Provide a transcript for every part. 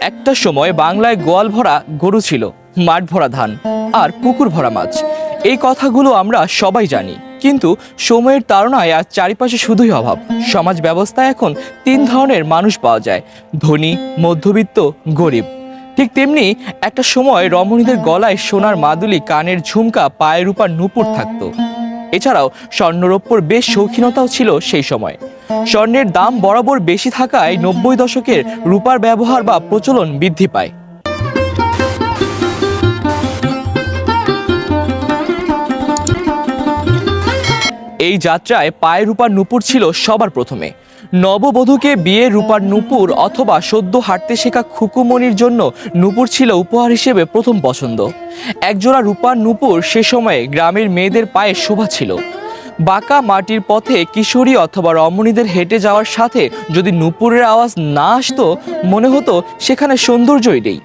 একটা সময় বাংলায় গোয়াল ভরা গরু ছিল, মাঠ ভরা ধান আর পুকুর ভরা মাছ। এই কথাগুলো আমরা সবাই জানি, কিন্তু সময়ের তাড়নায় আজ চারিপাশে শুধুই অভাব। সমাজ ব্যবস্থায় এখন তিন ধরনের মানুষ পাওয়া যায়, ধনী, মধ্যবিত্ত, গরিব। ঠিক তেমনি একটা সময় রমণীদের গলায় সোনার মাদুলি, কানের ঝুমকা, পায়ের রূপার নুপুর থাকতো। এছাড়াও স্বর্ণরৌপ্যর বেশ শৌখিনতাও ছিল সেই সময়। স্বর্ণের দাম বরাবর বেশি থাকায় নব্বই দশকের রূপার ব্যবহার বা প্রচলন বৃদ্ধি পায়। এই যাত্রায় পায়ে রূপার নূপুর ছিল সবার প্রথমে। নববধূকে বিয়ে রূপার নূপুর অথবা সদ্য হাঁটতে শেখা খুকুমনির জন্য নূপুর ছিল উপহার হিসেবে প্রথম পছন্দ। একজোড়া রূপার নূপুর সে সময়ে গ্রামের মেয়েদের পায়ে শোভা ছিল। বাঁকা মাটির পথে কিশোরী অথবা রমণীদের হেঁটে যাওয়ার সাথে যদি নুপুরের আওয়াজ না আসতো, মনে হতো সেখানে সৌন্দর্যই নেই।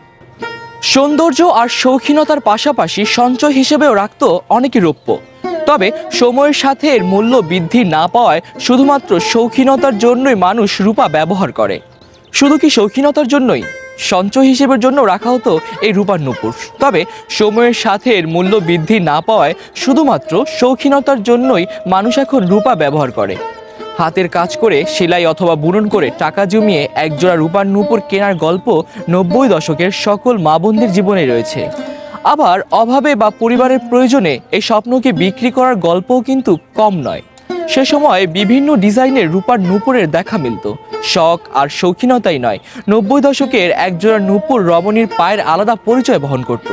সৌন্দর্য আর শৌখিনতার পাশাপাশি সঞ্চয় হিসেবেও রাখত অনেকে রৌপ্য। তবে সময়ের সাথে এর মূল্য বৃদ্ধি না পাওয়ায় শুধুমাত্র শৌখিনতার জন্যই মানুষ রূপা ব্যবহার করে। শুধু কি শৌখিনতার জন্যই? সঞ্চয় হিসেবের জন্য রাখা হতো এই রূপার নুপুর। তবে সময়ের সাথে এর মূল্য বৃদ্ধি না পাওয়ায় শুধুমাত্র শৌখিনতার জন্যই মানুষ এখন রূপা ব্যবহার করে। হাতের কাজ করে, সেলাই অথবা বুনন করে টাকা জমিয়ে একজোড়া রূপার নূপুর কেনার গল্প নব্বই দশকের সকল মা বোনদের জীবনে রয়েছে। আবার অভাবে বা পরিবারের প্রয়োজনে এই স্বপ্নকে বিক্রি করার গল্পও কিন্তু কম নয়। সে সময় বিভিন্ন ডিজাইনের রূপার নূপুরের দেখা মিলত। শখ আর শৌখিনতাই নয়, নব্বই দশকের একজোড়া নূপুর রমণীর পায়ের আলাদা পরিচয় বহন করত।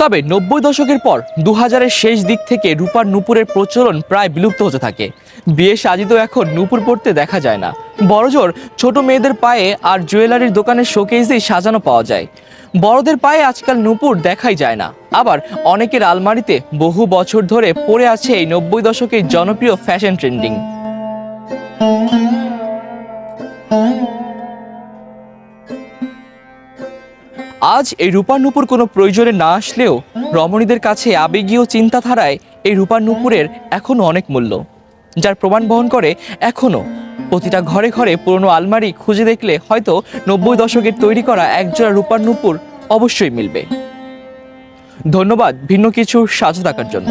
তবে নব্বই দশকের পর দু হাজারের শেষ দিক থেকে রূপার নূপুরের প্রচলন প্রায় বিলুপ্ত হতে থাকে। বিয়ে সাজিত এখন নূপুর পড়তে দেখা যায় না। বড়জোর ছোট মেয়েদের পায়ে আর জুয়েলারির দোকানের শোকেসেই সাজানো পাওয়া যায়। বড়দের পায়ে আজকাল নূপুর দেখাই যায় না। আবার অনেকের আলমারিতে বহু বছর ধরে পড়ে আছে এই নব্বই দশকের জনপ্রিয় ফ্যাশন ট্রেন্ডিং। আজ এই রূপার নূপুর কোনো প্রয়োজনে না আসলেও রমণীদের কাছে আবেগীয় চিন্তাধারায় এই রূপার নূপুরের এখনও অনেক মূল্য, যার প্রমাণ বহন করে এখনও প্রতিটা ঘরে ঘরে পুরনো আলমারি খুঁজে দেখলে হয়তো নব্বই দশকের তৈরি করা একজোড়া রূপার নূপুর অবশ্যই মিলবে। ধন্যবাদ ভিন্ন কিছু সাজ থাকার জন্য।